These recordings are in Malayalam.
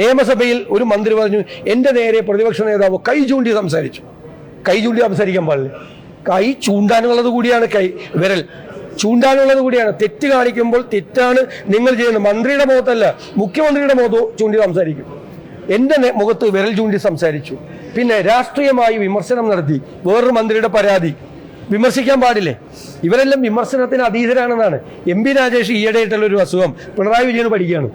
നിയമസഭയിൽ ഒരു മന്ത്രി പറഞ്ഞു എന്റെ നേരെ പ്രതിപക്ഷ നേതാവ് കൈ ചൂണ്ടി സംസാരിച്ചു. കൈ ചൂണ്ടി സംസാരിക്കാൻ പാടില്ല. കൈ ചൂണ്ടാനുള്ളത് കൂടിയാണ് കൈ. വിരൽ ചൂണ്ടാനുള്ളത് കൂടിയാണ്. തെറ്റ് കാണിക്കുമ്പോൾ തെറ്റാണ് നിങ്ങൾ ചെയ്യുന്നത്. മന്ത്രിയുടെ മുഖത്തല്ല മുഖ്യമന്ത്രിയുടെ മുഖത്ത് ചൂണ്ടി സംസാരിക്കും. എന്റെ മുഖത്ത് വിരൽ ചൂണ്ടി സംസാരിച്ചു. പിന്നെ രാഷ്ട്രീയമായി വിമർശനം നടത്തി. വേറൊരു മന്ത്രിയുടെ പരാതി. വിമർശിക്കാൻ പാടില്ലേ? ഇവരെല്ലാം വിമർശനത്തിന് അതീതരാണെന്നാണ്. എം പി രാജേഷ് ഈയിടെയായിട്ടുള്ള ഒരു അസുഖം പിണറായി വിജയന് പഠിക്കുകയാണ്.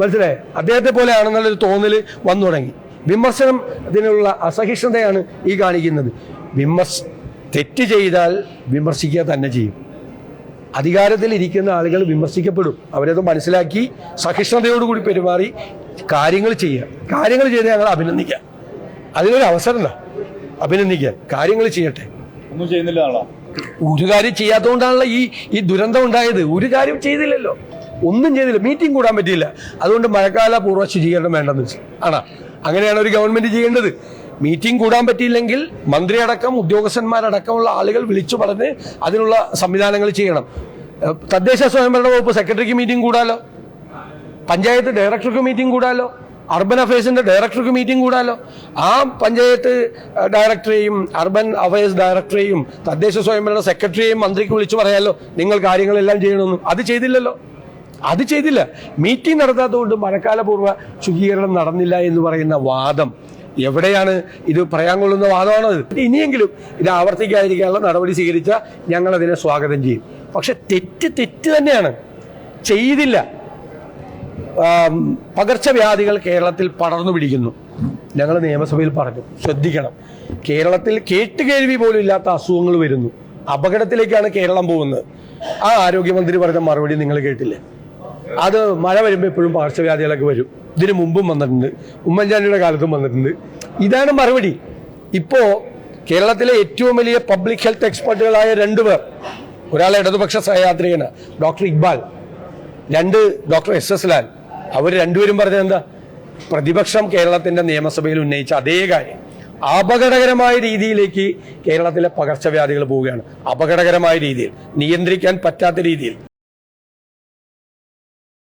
മനസ്സിലായേ? അദ്ദേഹത്തെ പോലെയാണെന്നുള്ളൊരു തോന്നൽ വന്നു തുടങ്ങി. വിമർശനം അതിനുള്ള അസഹിഷ്ണുതയാണ് ഈ കാണിക്കുന്നത്. വിമർശ തെറ്റ് ചെയ്താൽ വിമർശിക്കുക തന്നെ ചെയ്യും. അധികാരത്തിൽ ഇരിക്കുന്ന ആളുകൾ വിമർശിക്കപ്പെടും. അവരത് മനസ്സിലാക്കി സഹിഷ്ണുതയോടുകൂടി പെരുമാറി കാര്യങ്ങൾ ചെയ്യുക. കാര്യങ്ങൾ ചെയ്ത് ഞങ്ങൾ അഭിനന്ദിക്കാം അതിനൊരു അവസരം അഭിനന്ദിക്കാൻ കാര്യങ്ങൾ ചെയ്യട്ടെ. ഒന്നും ചെയ്യുന്നില്ല ഒരു കാര്യം ചെയ്യാത്തതുകൊണ്ടാണല്ലോ ഈ ഈ ദുരന്തം ഉണ്ടായത്. ഒരു കാര്യം ചെയ്തില്ലല്ലോ. ഒന്നും ചെയ്തില്ല. മീറ്റിംഗ് കൂടാൻ പറ്റിയില്ല. അതുകൊണ്ട് മഴക്കാല പൂർവ ശുചീകരണം വേണ്ടെന്ന് വെച്ചു. ആണോ? അങ്ങനെയാണ് ഒരു ഗവൺമെന്റ് ചെയ്യേണ്ടത്. മീറ്റിംഗ് കൂടാൻ പറ്റിയില്ലെങ്കിൽ മന്ത്രിയടക്കം ഉദ്യോഗസ്ഥന്മാരടക്കമുള്ള ആളുകൾ വിളിച്ചു പറഞ്ഞ് അതിനുള്ള സംവിധാനങ്ങൾ ചെയ്യണം. തദ്ദേശ സ്വയംഭരണ വകുപ്പ് സെക്രട്ടറിക്ക് മീറ്റിംഗ് കൂടാലോ? പഞ്ചായത്ത് ഡയറക്ടർക്ക് മീറ്റിംഗ് കൂടാലോ? അർബൻ അഫയേഴ്സിന്റെ ഡയറക്ടർക്ക് മീറ്റിംഗ് കൂടാലോ? ആ പഞ്ചായത്ത് ഡയറക്ടറെയും അർബൻ അഫയേഴ്സ് ഡയറക്ടറെയും തദ്ദേശ സ്വയംഭരണ സെക്രട്ടറിയെയും മന്ത്രിക്ക് വിളിച്ചു പറയാലോ? നിങ്ങൾ കാര്യങ്ങളെല്ലാം ചെയ്യണമെന്ന്. അത് ചെയ്തില്ലല്ലോ. അത് ചെയ്തില്ല. മീറ്റിംഗ് നടത്താത്തതുകൊണ്ട് മഴക്കാലപൂർവ ശുചീകരണം നടന്നില്ല എന്ന് പറയുന്ന വാദം. എവിടെയാണ് ഇത് പറയാൻ കൊള്ളുന്ന വാദമാണോ ഇനിയെങ്കിലും ഇത് ആവർത്തിക്കാതിരിക്കാനുള്ള നടപടി സ്വീകരിച്ച ഞങ്ങൾ അതിനെ സ്വാഗതം ചെയ്യും. പക്ഷെ തെറ്റ് തെറ്റ് തന്നെയാണ്. ചെയ്തില്ല. പകർച്ചവ്യാധികൾ കേരളത്തിൽ പടർന്നു പിടിക്കുന്നു. ഞങ്ങൾ നിയമസഭയിൽ പറഞ്ഞു. ശ്രദ്ധിക്കണം. കേരളത്തിൽ കേട്ടുകേൾവി പോലും ഇല്ലാത്ത അസുഖങ്ങൾ വരുന്നു. അപകടത്തിലേക്കാണ് കേരളം പോകുന്നത്. ആ ആരോഗ്യമന്ത്രി പറഞ്ഞ മറുപടി നിങ്ങൾ കേട്ടില്ലേ? അത് മഴ വരുമ്പോൾ എപ്പോഴും പകർച്ചവ്യാധികളൊക്കെ വരും. ഇതിനു മുമ്പും വന്നിട്ടുണ്ട്. ഉമ്മൻചാണ്ടിയുടെ കാലത്തും വന്നിട്ടുണ്ട്. ഇതാണ് മറുപടി. ഇപ്പോൾ കേരളത്തിലെ ഏറ്റവും വലിയ പബ്ലിക് ഹെൽത്ത് എക്സ്പെർട്ടുകളായ രണ്ടുപേർ ഒരാൾ ഇടതുപക്ഷ സഹയാത്രികന് ഡോക്ടർ ഇക്ബാൽ. രണ്ട് ഡോക്ടർ എസ് എസ് ലാൽ. അവർ രണ്ടുപേരും പറഞ്ഞത് എന്താ? പ്രതിപക്ഷം കേരളത്തിന്റെ നിയമസഭയിൽ ഉന്നയിച്ച അതേ കാര്യം. അപകടകരമായ രീതിയിലേക്ക് കേരളത്തിലെ പകർച്ചവ്യാധികൾ പോവുകയാണ്. അപകടകരമായ രീതിയിൽ. നിയന്ത്രിക്കാൻ പറ്റാത്ത രീതിയിൽ.